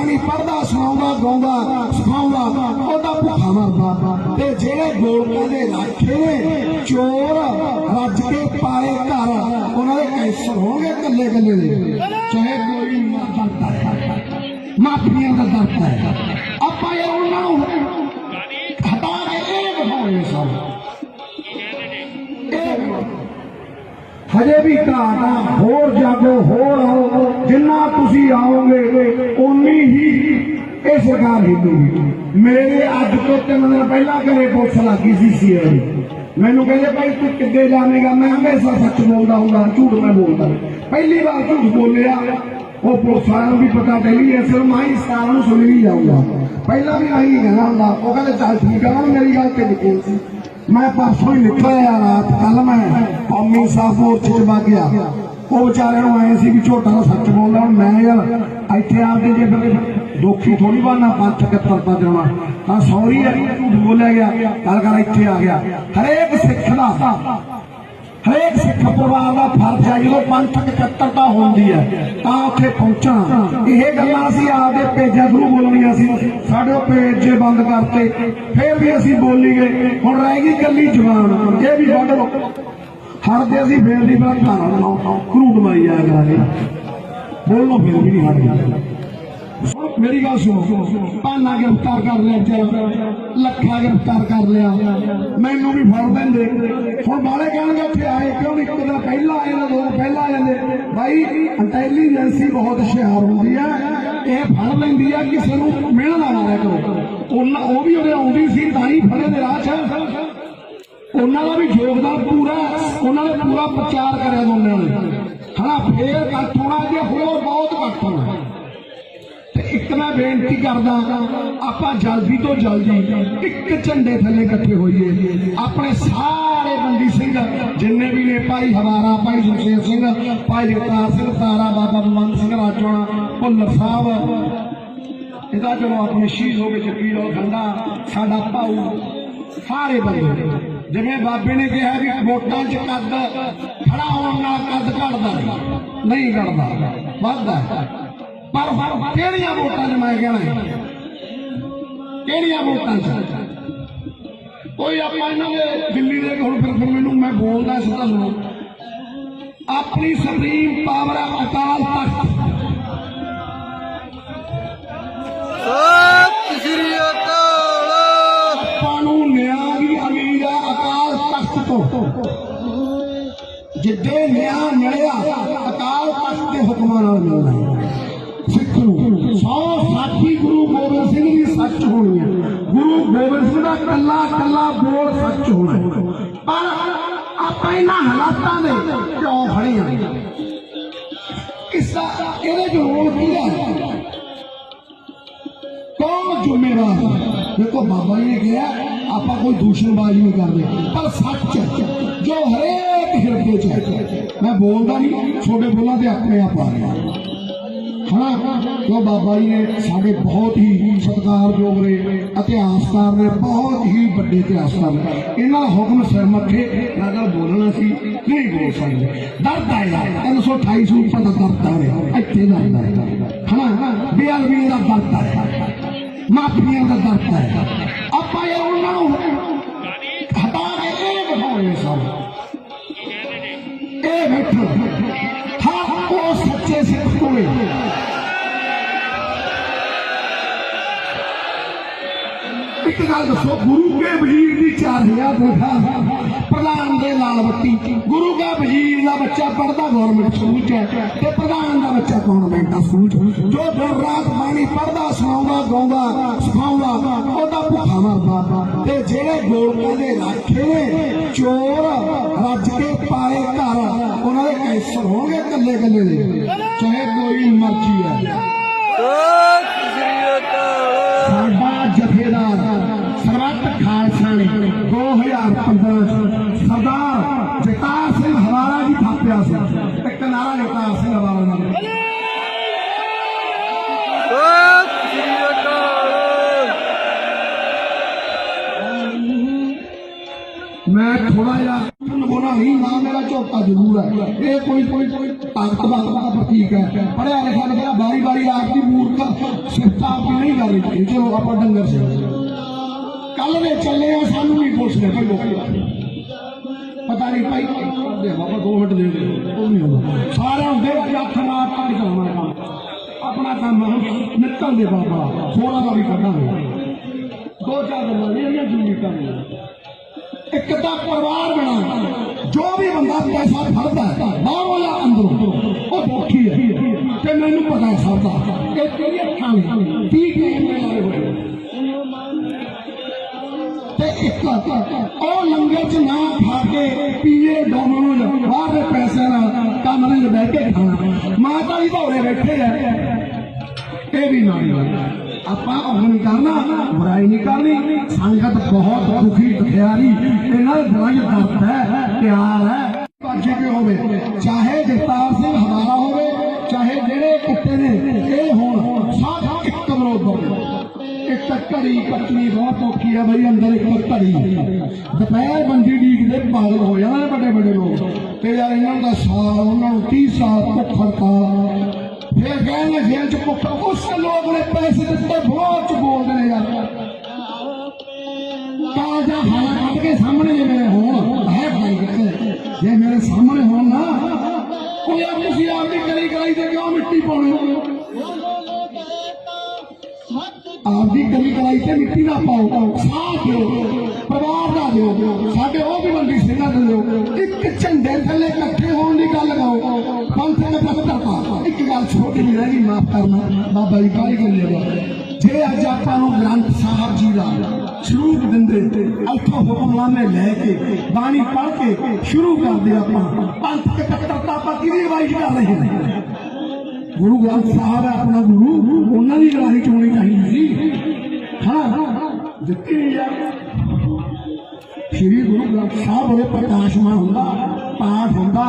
ਬਾਣੀ ਪੜਦਾ ਸੁਣਾਉਂਦਾ, ਗਾਉਂਦਾ, ਸਿਖਾਉਂਦਾ, ਉਹਦਾ ਭੁੱਖਾ ਮਰਦਾ ਤੇ ਜਿਹੜੇ ਗੋਲਕਾਂ ਦੇ ਰਾਖੇ ਨੇ, ਚੋਰ ਰੱਜ ਕੇ ਪਾਏ ਘਰ, ਉਹਨਾਂ ਦੇ ਕੈਂਸਰ ਹੋਣਗੇ ਕੱਲੇ ਕੱਲੇ ਦੇ। ਚਾਹੇ ਕੋਈ ਮਰਦਾ ਮਾਫੀਆਂ ਦਾ ਦਰਦ ਹੈ, ਆਪਾਂ ਇਹ ਉਹਨਾਂ ਨੂੰ ਹਟਾ ਕੇ ਇਹ ਵਿਖਾਉਣੇ ਸਭ ਹਜੇ ਵੀ ਘਾਟਾ, ਹੋਰ ਜਾਗੋ, ਹੋਰ ਆਓ। ਜਿੰਨਾ ਤੁਸੀਂ ਆਓਗੇ, ਓਨੀ ਹੀ ਇਹ ਸਰਕਾਰ ਹਿੱਲੂਗੀ ਮੇਰੇ ਅੱਜ ਤੋਂ ਤਿੰਨ ਦਿਨ ਪਹਿਲਾਂ ਘਰੇ ਪੁਲਿਸ ਲੱਗੀ ਸੀ ਸੀਆਈ ਮੈਨੂੰ ਕਹਿੰਦੇ, ਭਾਈ ਤੂੰ ਕਿੱਦੇ ਜਾਵੇਂਗਾ? ਮੈਂ ਹਮੇਸ਼ਾ ਸੱਚ ਬੋਲਦਾ ਹੁੰਦਾ, ਝੂਠ ਮੈਂ ਬੋਲਦਾ। ਪਹਿਲੀ ਵਾਰ ਝੂਠ ਬੋਲਿਆ, ਉਹ ਪੁਲਿਸ ਵਾਲਿਆਂ ਨੂੰ ਵੀ ਪਤਾ ਚੱਲੀ ਐ ਸਿਰ ਮਾਈ ਸਟਾਰ ਨੂੰ ਸੁਣੀ ਨਹੀਂ ਜਾਊਗਾ। ਪਹਿਲਾਂ ਵੀ ਆਈ ਕਹਿਣਾ ਹੁੰਦਾ, ਉਹ ਕਹਿੰਦੇ, ਚੱਲ ਠੀਕ ਆ ਮੇਰੀ ਗੱਲ ਤੇ ਨਿਕਲ ਸੀ। ਮੈਂ ਪਰਸੋਂ ਹੀ ਨਿਕਲਿਆ ਰਾਤ ਕੱਲ ਮੈਂ ਕੌਮੀ ਸਾਹਿਬ ਮੋਰਚੇ ਚ ਵਗ ਗਿਆ। ਉਹ ਵਿਚਾਰਿਆਂ ਨੂੰ ਆਏ ਸੀ ਵੀ ਝੋਟਾ ਦਾ ਸੱਚ ਬੋਲਦਾ, ਹੁਣ ਮੈਂ ਯਾਰ ਇੱਥੇ ਆਪਦੇ ਜੇ ਦੋਖੀ ਥੋੜੀ ਬਾਨਾ ਪੰਥ ਕੱਤਰ ਪਾ ਦੇਣਾ ਤਾਂ ਸੌਰੀ ਹੈ, ਝੂਠ ਬੋਲਿਆ ਗਿਆ ਕੱਲ ਕੱਲ ਇੱਥੇ ਆ ਗਿਆ। ਹਰੇਕ ਸਿੱਖ ਦਾ, ਹਰੇਕ ਸਿੱਖ ਪਰਿਵਾਰ ਦਾ ਫਰਜ਼ ਹੈ, ਜਦੋਂ ਪੰਥਕ ਇਕੱਤਰਤਾ ਹੁੰਦੀ ਹੈ, ਤਾਂ ਉੱਥੇ ਪਹੁੰਚਣਾ। ਇਹ ਗੱਲਾਂ ਅਸੀਂ ਆਪਦੇ ਪੇਜਾਂ ਥਰੂ ਬੋਲਣੀਆਂ ਸੀ। ਸਾਡੇ ਉਹ ਪੇਜ ਬੰਦ ਕਰਤੇ, ਫਿਰ ਵੀ ਅਸੀਂ ਬੋਲੀ ਗਏ ਹੁਣ ਰਹਿ ਗਈ ਕੱਲੀ ਜਵਾਨ ਇਹ ਵੀ ਵੱਢ ਲਓ ਹੜਦੇ ਅਸੀਂ ਫੇਰ ਦੀ ਬਾਤ ਖਾਣਾ ਕਰੂਟ ਮਾਰੀ ਜਾਇਆ ਕਰਾਂਗੇ। ਬੋਲੋ ਫਿਰ ਵੀ ਨਹੀਂ ਹਟਦੇ ਮੇਰੀ ਗੱਲ ਸੁਣੋ। ਪਾਨਾ ਗ੍ਰਿਫਤਾਰ ਕਰ ਲਿਆ ਵਿਚਾਰਾ। ਲੱਖਾ ਗ੍ਰਿਫਤਾਰ ਕਰ ਲਿਆ। ਮੈਨੂੰ ਵੀ ਫੜ ਦਿੰਦੇ। ਹੁਣ ਬਾਲੇ ਕਹਿਣਗੇ ਉੱਥੇ ਆਏ, ਕਿਉਂ ਨਹੀਂ? ਇੱਕ ਦਿਨ ਪਹਿਲਾਂ ਆਏ ਨਾ, ਦੋ ਦਿਨ ਪਹਿਲਾਂ ਆ ਜਾਂਦੇ ਭਾਈ ਇੰਟੈਲੀਜੈਂਸੀ ਬਹੁਤ ਹੁਸ਼ਿਆਰ ਹੁੰਦੀ ਹੈ ਇਹ ਫੜ ਲੈਂਦੀ ਹੈ ਕਿਸੇ ਨੂੰ ਮਿਲਣਾ ਨਾ ਕਰੋ। ਉਹਨਾਂ ਉਹ ਵੀ ਉਹਦੇ ਆਉਂਦੀ ਸੀ, ਤਾਂ ਹੀ ਫੜੇ ਦੇ ਰਾਹ 'ਚ। ਉਹਨਾਂ ਦਾ ਵੀ ਯੋਗਦਾਨ ਪੂਰਾ ਉਹਨਾਂ ਨੇ ਪੂਰਾ ਪ੍ਰਚਾਰ ਕਰਿਆ ਦੋਨਾਂ ਨੇ। ਹਨਾ, ਫੇਰ ਇਕੱਠ ਹੋਣਾ ਜੇ ਹੋਰ ਬਹੁਤ ਇਕੱਠ ਹੋਣਾ। ਤੇ ਇੱਕ ਮੈਂ ਬੇਨਤੀ ਕਰਦਾ, ਆਪਾਂ ਜਲਦੀ ਤੋਂ ਜਲਦੀ ਇੱਕ ਝੰਡੇ ਥੱਲੇ ਇਕੱਠੇ ਹੋਈਏ। ਆਪਣੇ ਸਾਰੇ ਬੰਦੀ ਸਿੰਘ, ਜਿੰਨੇ ਵੀ ਨੇ, ਭਾਈ ਹਵਾਰਾ, ਭਾਈ ਸੁਖੇਰ ਸਿੰਘ, ਭਾਈ ਜਗਤਾਰ ਸਿੰਘ, ਤਾਰਾ ਬਾਬਾ ਮਨ ਸਿੰਘ ਰਾਜੋਣਾ, ਭੁੱਲਰ ਸਾਹਿਬ, ਇਹਦਾ ਚਲੋ ਆਪਣੇ ਸ਼ਹੀਦ ਹੋ ਗਏ ਚੱਕੀ ਉਹ ਖੰਡਾ ਸਾਡਾ ਭਾਊ, ਸਾਰੇ ਬੰਦੇ। ਜਿਵੇਂ ਬਾਬੇ ਨੇ ਕਿਹਾ ਵੀ ਵੋਟਾਂ 'ਚ ਕੱਦ ਖੜਾ ਹੋਣ ਨਾਲ ਕੱਦ ਘਟਦਾ ਨਹੀਂ ਘਟਦਾ ਵੱਧਦਾ ਪਰ ਪਰ ਕਿਹੜੀਆਂ ਵੋਟਾਂ 'ਚ ਮੈਂ ਕਹਿਣਾ ਕਿਹੜੀਆਂ ਵੋਟਾਂ 'ਚ? ਕੋਈ ਆਪਾਂ ਇਹਨਾਂ ਦੇ ਦਿੱਲੀ ਦੇ ਹੁਣ ਫਿਰ ਫਿਰ ਮੈਨੂੰ ਮੈਂ ਬੋਲਦਾ ਸਿੱਧਾ ਸੁਣੋ ਆਪਣੀ ਸੁਪਰੀਮ ਪਾਵਰ ਹੈ ਅਕਾਲ ਤਖਤ। ਜਿੱਦੇ ਨਿਆਂ ਮਿਲਿਆ, ਅਕਾਲ ਤਖਤ ਦੇ ਹੁਕਮਾਂ ਨਾਲ ਮਿਲਣਾ ਹੈ। ਸਿੱਖ ਨੂੰ ਸੌ ਸਾਖੀ ਗੁਰੂ ਗੋਬਿੰਦ ਸਿੰਘ ਦੀ ਸੱਚ ਹੋਣੀ ਹੈ ਗੁਰੂ ਗੋਬਿੰਦ ਸਿੰਘ ਦਾ ਕੱਲਾ ਕੱਲਾ ਬੋਲ ਸੱਚ ਹੋਣਾ ਹੈ। ਪਰ ਆਪਾਂ ਇਹਨਾਂ ਹਾਲਾਤਾਂ ਦੇ ਕਿਉਂ ਖੜੇ ਹਾਂ? ਇਸ ਇਹਦੇ ਜੋ ਰੋਲ ਕੀ ਕੌਣ ਜ਼ਿੰਮੇਵਾਰ? ਦੇਖੋ ਬਾਬਾ ਜੀ ਨੇ ਕਿਹਾ, ਆਪਾਂ ਕੋਈ ਦੂਸ਼ਣਬਾਜ਼ੀ ਨਹੀਂ ਕਰਦੇ। ਪਰ ਸੱਚ, ਜੋ ਹਰੇਕ ਚ ਮੈਂ ਬੋਲਦਾ ਨਹੀਂ ਛੋਟੇ ਬੋਲਾਂ ਤੇ ਆਪਣੇ ਆਪ ਆ ਰਿਹਾ ਹਨਾ? ਜੋ ਬਾਬਾ ਜੀ ਨੇ ਸਾਡੇ ਬਹੁਤ ਹੀ ਸਤਿਕਾਰਯੋਗ ਨੇ, ਇਤਿਹਾਸਕਾਰ ਨੇ, ਬਹੁਤ ਹੀ ਵੱਡੇ ਇਤਿਹਾਸਕਾਰ ਨੇ। ਇਹਨਾਂ ਹੁਕਮ ਸਿਰ ਮੱਥੇ ਮੈਂ ਬੋਲਣਾ ਸੀ, ਨਹੀਂ ਬੋਲ ਸਕਦੇ। ਦਰਦ ਆ ਯਾਰ 328 ਸੂਟ ਦਾ ਦਰਦ ਆ ਰਿਹਾ, ਇੱਥੇ ਦਾ ਦਰਦ ਹਨਾ? ਬੇਅਦਬੀ ਦਾ ਦਰਦ ਆਇਆ ਮਾਫੀਆਂ ਦਾ ਦਰਦ ਆਇਆ ਆਪਾਂ ਇਹ ਉਹਨਾਂ ਨੂੰ ਗੱਲ ਦੱਸੋ, ਗੁਰੂ ਕੇ ਵਜ਼ੀਰ ਦੀ 4000 ਤਨਖਾਹ ਪ੍ਰਧਾਨ ਦੇ ਲਾਲ ਬੱਤੀ। ਗੁਰੂ ਕੇ ਵਜ਼ੀਰ ਦਾ ਬੱਚਾ ਪੜਦਾ ਗਵਰਨਮੈਂਟ ਸਕੂਲ ਚ ਤੇ ਪ੍ਰਧਾਨ ਦਾ ਬੱਚਾ ਕਨਵੈਂਟ ਸਕੂਲ ਚ ਜੋ ਦਿਨ ਰਾਤ ਬਾਣੀ ਪੜਦਾ ਸੁਣਾਉਂਦਾ, ਗਾਉਂਦਾ, ਸਿਖਾਉਂਦਾ, ਉਹਦਾ ਭੁੱਖਾ ਮਰਦਾ। ਤੇ ਜਿਹੜੇ ਗੋਲਕਾਂ ਦੇ ਰਾਖੇ ਨੇ, ਚੋਰ ਰੱਜ ਕੇ ਪਾਏ ਘਰ, ਉਹਨਾਂ ਦੇ ਕੈਂਸਰ ਹੋਣਗੇ ਕੱਲੇ ਕੱਲੇ ਦੇ। ਚਾਹੇ ਕੋਈ ਮਰਜ਼ੀ ਹੈ ਸਤਿ ਸ੍ਰੀ ਅਕਾਲ ਸਾਡਾ ਜਥੇਦਾਰ ਸਰਬੱਤ ਖਾਲਸਾ ਨੇ 2015 ਚ ਸਰਦਾਰ ਜਗਤਾਰ ਸਿੰਘ ਹਵਾਰਾ ਜੀ ਥਾਪਿਆ ਸੀ ਇੱਕ ਨਾਰਾ ਸਿੰਘ ਹਵਾਰਾ ਦਾ ਮੈਂ ਥੋੜਾ ਜਿਹਾ ਬੋਲਾ ਨਹੀਂ ਨਾ ਮੇਰਾ ਝੋਟਾ ਜ਼ਰੂਰ ਹੈ। ਇਹ ਕੋਈ ਕੋਈ ਕੋਈ ਤਾਕਤ ਦਾ ਪ੍ਰਤੀਕ ਹੈ। ਪੜਿਆ ਲਿਖਿਆ ਲਿਖਿਆ ਬਾਰੀ ਬਾਰੀ ਆਪ ਦੀ ਮੂਰਖ ਸਿਫਤ ਕਰ ਲਈ ਚਲੋ ਆਪਾਂ ਡੰਗਰ ਸੇ। ਕੱਲ ਦੇ ਚੱਲੇ ਆ, ਸਾਨੂੰ ਨਹੀਂ ਪੁੱਛਦੇ। ਭਾਈ ਪਤਾ ਨਹੀਂ ਭਾਈ ਦੇ ਬਾਬਾ ਦੋ ਮਿੰਟ ਦੇ ਦੇ। ਉਹ ਨਹੀਂ ਹੁੰਦਾ। ਸਾਰਿਆਂ ਦੇ ਅੱਖ ਮਾਰ ਕੱਢ ਜਾਣਾ ਕੰਮ ਆਪਣਾ ਕੰਮ ਨਿਕਲ ਦੇ ਬਾਬਾ। ਥੋੜਾ ਦਾ ਵੀ ਕੱਢਾਂਗੇ ਦੋ ਚਾਰ ਗੱਲਾਂ ਨਹੀਂ ਇਹਨਾਂ ਜੁੜੀ ਇੱਕ ਤਾਂ ਪਰਿਵਾਰ ਬਣਾ। ਜੋ ਵੀ ਬੰਦਾ ਪੈਸਾ ਫੜਦਾ ਹੈ, ਬਾਹਰੋਂ ਜਾਂ ਅੰਦਰੋਂ, ਉਹ ਦੁਖੀ ਹੈ। ਤੇ ਮੈਨੂੰ ਪਤਾ ਹੈ ਸਭ ਦਾ ਇਹ ਤੇਰੀ ਅੱਖਾਂ ਨੇ? ਠੀਕ ਨਹੀਂ ਤੇ ਇੱਕ, ਉਹ ਲੰਗਰ ਚ ਨਾ ਕੇ ਪੀਏ ਡੋਮਿਨੋਜ਼ ਬਾਹਰ ਦੇ ਪੈਸੇ ਨਾਲ ਕਮਰੇ 'ਚ ਬਹਿ ਕੇ ਖਾਣਾ। ਮਾਤਾ ਜੀ ਭੌਰੇ ਬੈਠੇ ਆ। ਇਹ ਵੀ ਨਾ ਆਪਾਂ ਉਹ ਨਹੀਂ ਕਰਨਾ, ਬੁਰਾਈ ਨਹੀਂ ਕਰਨੀ। ਸੰਗਤ ਬਹੁਤ ਦੁਖੀ, ਦੁਖਿਆਰੀ ਇਹਨਾਂ ਦੇ ਦਿਲਾਂ 'ਚ ਦਰਦ ਹੈ, ਪਿਆਰ ਹੈ। ਬਾਜੀ ਵੀ ਹੋਵੇ, ਚਾਹੇ ਜਗਤਾਰ ਸਿੰਘ ਹਮਾਰਾ ਹੋਵੇ, ਚਾਹੇ ਜਿਹੜੇ ਕੁੱਤੇ ਨੇ, ਇਹ ਹੋਣ ਸਭ ਇੱਕ ਵਿਰੋਧ ਹੋਵੇ ਇੱਕ ਤਾਂ ਘੜੀ ਕੱਟਣੀ ਬਹੁਤ ਔਖੀ ਹੈ ਬਈ, ਅੰਦਰ ਇੱਕ ਘੜੀ ਦੁਪਹਿਰ ਬੰਦੀ ਡੀਕ ਦੇ ਪਾਗਲ ਹੋ ਜਾਣਾ ਵੱਡੇ ਵੱਡੇ ਲੋਕ। ਤੇ ਯਾਰ ਇਹਨਾਂ ਦਾ ਸਾਲ, ਉਹਨਾਂ ਨੂੰ 30 ਸਾਲ ਭੁੱਖ ਹੜਤਾਲ। ਫਿਰ ਕਹਿੰਦੇ ਜੇਲ੍ਹ ਚ ਭੁੱਖ, ਉਸ ਲੋਕ ਨੇ ਪੈਸੇ ਦਿੱਤੇ, ਬਹੁਤ ਚ ਬੋਲਦੇ ਨੇ ਯਾਰ। ਤਾਜ਼ਾ ਹਾਲਾ ਕੱਢ ਕੇ ਸਾਹਮਣੇ ਜੇ ਮੇਰੇ ਹੋਣ, ਹੈ ਭਾਈ ਕਿੱਥੇ? ਜੇ ਮੇਰੇ ਸਾਹਮਣੇ ਹੋਣ ਨਾ, ਕੋਈ ਆਪ ਤੁਸੀਂ ਆਪਦੀ ਕਰੀ ਕਰਾਈ ਤੇ ਕਿਉਂ ਮਿੱਟੀ ਪਾਉਣੀ? ਆਪਦੀ ਕਰੀ ਕਰਾਈ ਤੇ ਮਿੱਟੀ ਨਾ ਪਾਓ ਸਾਥ ਦਿਓ, ਪਰਿਵਾਰ ਦਾ ਦਿਓ, ਸਾਡੇ ਉਹ ਵੀ ਬੰਦੀ ਸਿੰਘਾਂ ਦੇ ਦਿਓ। ਇੱਕ ਝੰਡੇ ਥੱਲੇ ਇਕੱਠੇ ਹੋਣ ਦੀ ਗੱਲ ਕਰੋ ਪੰਥ ਦੇ ਪੱਤਰਕਾਰ ਇੱਕ ਗੱਲ ਛੋਟੀ ਜਿਹੀ ਰਹਿ ਗਈ, ਮਾਫ ਕਰਨਾ। ਬਾਬਾ ਜੀ ਕਾਹੀ ਗੱਲ ਹੈ ਜੇ ਅੱਜ ਆਪਾਂ ਨੂੰ ਗ੍ਰੰਥ ਸਾਹਿਬ ਜੀ ਦਾ ਸਰੂਪ ਦਿੰਦੇ ਇੱਥੋਂ ਹੁਕਮਨਾਮੇ ਲੈ ਕੇ, ਬਾਣੀ ਪੜ੍ਹ ਕੇ ਸ਼ੁਰੂ ਕਰਦੇ ਆਪਾਂ, ਪੰਥ ਦੇ ਪੱਤਰਕਾਰ ਆਪਾਂ ਕਿਹਦੀ ਅਗਵਾਈ ਕਰ ਰਹੇ ਹਾਂ? ਗੁਰੂ ਗ੍ਰੰਥ ਸਾਹਿਬ ਹੈ ਆਪਣਾ ਗੁਰੂ ਉਹਨਾਂ ਦੀ ਗਵਾਹੀ ਚੋਣੀ ਚਾਹੀਦੀ ਸੀ ਹਾਂ ਦਿੱਤੀ ਨਹੀਂ ਯਾਰ ਸ਼੍ਰੀ ਗੁਰੂ ਗ੍ਰੰਥ ਸਾਹਿਬ ਉਹਦੇ ਪ੍ਰਕਾਸ਼ਮਾਨ ਹੁੰਦਾ ਪਾਠ ਹੁੰਦਾ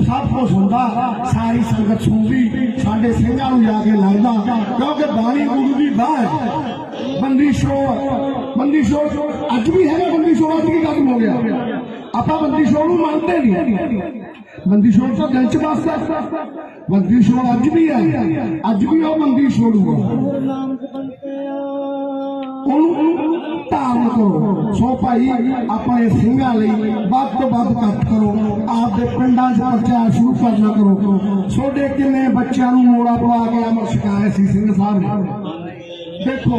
ਸਭ ਕੁਝ ਹੁੰਦਾ ਸਾਰੀ ਸੰਗਤ ਸੁਣਦੀ ਸਾਡੇ ਸਿੰਘਾਂ ਨੂੰ ਜਾ ਕੇ ਲੱਗਦਾ ਕਿਉਂਕਿ ਬਾਣੀ ਗੁਰੂ ਦੀ ਬਾਹ ਹੈ ਬੰਦੀ ਸ਼ੋਰ ਬੰਦੀ ਸ਼ੋਰ ਅੱਜ ਵੀ ਹੈਗਾ ਬੰਦੀ ਸ਼ੋਰ ਅੱਜ ਕੀ ਖਤਮ ਹੋ ਗਿਆ ਆਪਾਂ ਬੰਦੀ ਸ਼ੋਰ ਨੂੰ ਮੰਨਦੇ ਨਹੀਂ। ਬੰਦੀ ਛੋੜ ਤਾਂ ਦਿਲ ਚ ਵਸਦਾ ਬੰਦੀ ਛੋੜ ਅੱਜ ਵੀ ਹੈ ਅੱਜ ਵੀ ਉਹ ਬੰਦੀ ਛੋੜ ਉਹਨੂੰ ਧਾਰਨ ਕਰੋ। ਸੋ ਭਾਈ ਆਪਣੇ ਸਿੰਘਾਂ ਲਈ ਵੱਧ ਤੋਂ ਵੱਧ ਇਕੱਠ ਕਰੋ। ਆਪਦੇ ਪਿੰਡਾਂ 'ਚ ਪ੍ਰਚਾਰ ਸ਼ੁਰੂ ਕਰਨਾ ਕਰੋ। ਛੋਡੇ ਕਿੰਨੇ ਬੱਚਿਆਂ ਨੂੰ ਮੋੜਾ ਪਵਾ ਕੇ ਅਮਰ ਛਕਾਇਆ ਸੀ ਸਿੰਘ ਸਾਹਿਬ ਨੇ? ਦੇਖੋ,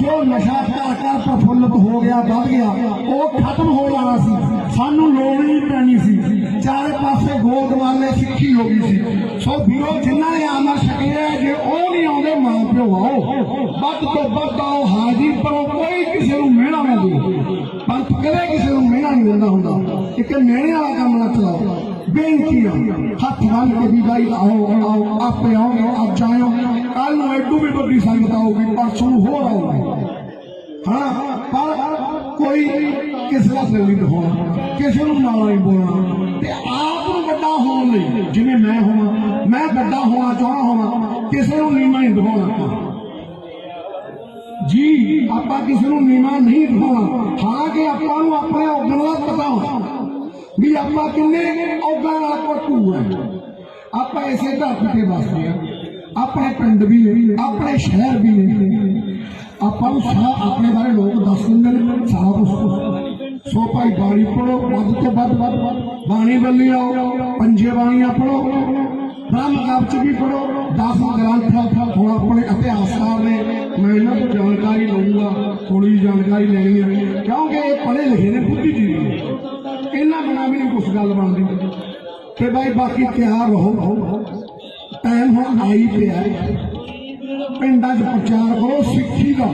ਜੋ ਨਸ਼ਾ ਘਰ ਘਰ ਪ੍ਰਫੁੱਲਤ ਹੋ ਗਿਆ, ਵੱਧ ਗਿਆ, ਉਹ ਖਤਮ ਹੋ ਗੋਦਵਾਲੇ ਸਿੱਖੀ ਹੋ ਗਈ ਸੀ ਸੋ ਵੀਰੋ ਜਿਨ੍ਹਾਂ ਨੇ ਆਮਰ ਛਕਿਆ ਜੇ ਉਹ ਨਹੀਂ ਆਉਂਦੇ, ਮਾਂ ਪਿਓ ਆਓ। ਵੱਧ ਤੋਂ ਵੱਧ ਆਓ, ਹਾਜ਼ਰ ਕਰੋ ਕੋਈ ਕਿਸੇ ਨੂੰ ਮਿਹਣਾ ਨਾ ਦਿਓ ਪੰਥ ਕਦੇ ਕਿਸੇ ਨੂੰ ਮਿਹਣਾ ਨਹੀਂ ਦਿੰਦਾ ਹੁੰਦਾ। ਇੱਕ ਮਿਹਣੇ ਵਾਲਾ ਕੰਮ ਨਾ ਚਲਾਓ। ਬੇਨਤੀ ਆ, ਹੱਥ ਬੰਨ ਕੇ ਵੀ ਬਾਈ, ਆਓ ਆਓ, ਆਪੇ ਆਓਗੇ, ਅੱਜ ਆਇਓ। ਕੱਲ ਨੂੰ ਐਡੂ ਵੀ ਵੱਡੀ ਸੰਗਤ ਆਊਗੀ, ਪਰਸੋਂ ਨੂੰ ਹੋਰ ਆਊਗੀ। ਹਾਂ, ਪਰ ਕੋਈ ਕਿਸੇ ਦਾ ਸਿਰ ਨਹੀਂ ਦਿਖਾਉਣਾ। ਕਿਸੇ ਨੂੰ ਮਾੜਾ ਨਹੀਂ ਬੋਲਣਾ। ਤੇ ਆਪ ਨੂੰ ਜਿਵੇਂ ਮੈਂ ਹੋਵਾਂ, ਮੈਂ ਵੱਡਾ ਹੋਣਾ ਚਾਹਣਾ ਹੋਵਾਂ, ਕਿਸੇ ਨੂੰ ਨੀਵਾਂ ਨਹੀਂ ਦਿਖਾਉਣਾ ਜੀ, ਆਪਾਂ ਕਿਸੇ ਨੂੰ ਨੀਵਾਂ ਨਹੀਂ ਦਿਖਾਉਣਾ। ਹਾਲਾਂਕਿ ਆਪਾਂ ਨੂੰ ਆਪਣੇ ਔਗਣ ਦਾ ਪਤਾ ਹੋਣਾ। ਵੀ ਆਪਾਂ ਕਿੰਨੇ ਔਗਣ ਨਾਲ ਭਰਪੂਰ ਹੈ ਆਪਾਂ ਇਸੇ ਧਰਤੀ ਤੇ ਵਸਦੇ ਆ। ਆਪਣੇ ਪਿੰਡ ਵੀ ਨੇ, ਆਪਣੇ ਸ਼ਹਿਰ ਵੀ ਨੇ। ਆਪਾਂ ਨੂੰ ਸਾਰਾ ਆਪਣੇ ਬਾਰੇ ਲੋਕ ਦੱਸ ਦਿੰਦੇ ਨੇ ਸਾਰਾ ਕੁਝ ਸੋ ਭਾਈ ਬਾਣੀ ਪੜੋ ਵੱਧ ਤੋਂ ਵੱਧ ਵੱਧ ਬਾਣੀ ਵੱਲੀ ਆਓ, ਪੰਜੇ ਬਾਣੀਆਂ ਪੜੋ ਬ੍ਰਹਮ ਕਵਚ ਵੀ ਪੜੋ 10 ਗ੍ਰੰਥ ਥੋੜਾ ਆਪਣੇ ਇਤਿਹਾਸਕਾਰ ਨੇ। ਮੈਂ ਇਹਨਾਂ ਤੋਂ ਜਾਣਕਾਰੀ ਲਵਾਂਗਾ ਥੋੜੀ ਜਾਣਕਾਰੀ ਲੈਣੀ ਹੈ। ਕਿਉਂਕਿ ਇਹ ਪੜ੍ਹੇ ਲਿਖੇ ਨੇ ਬੁੱਧੀਜੀਵੀ ਇਹਨਾਂ ਬਿਨਾਂ ਵੀ ਨਹੀਂ ਕੁਛ ਗੱਲ ਬਣਦੀ। ਤੇ ਬਾਈ ਬਾਕੀ ਤਿਆਰ ਰਹੋ। ਟਾਈਮ ਹੁਣ ਆਈ ਪਿਆ। ਪਿੰਡਾਂ 'ਚ ਪ੍ਰਚਾਰ ਕਰੋ, ਸਿੱਖੀ ਦਾ।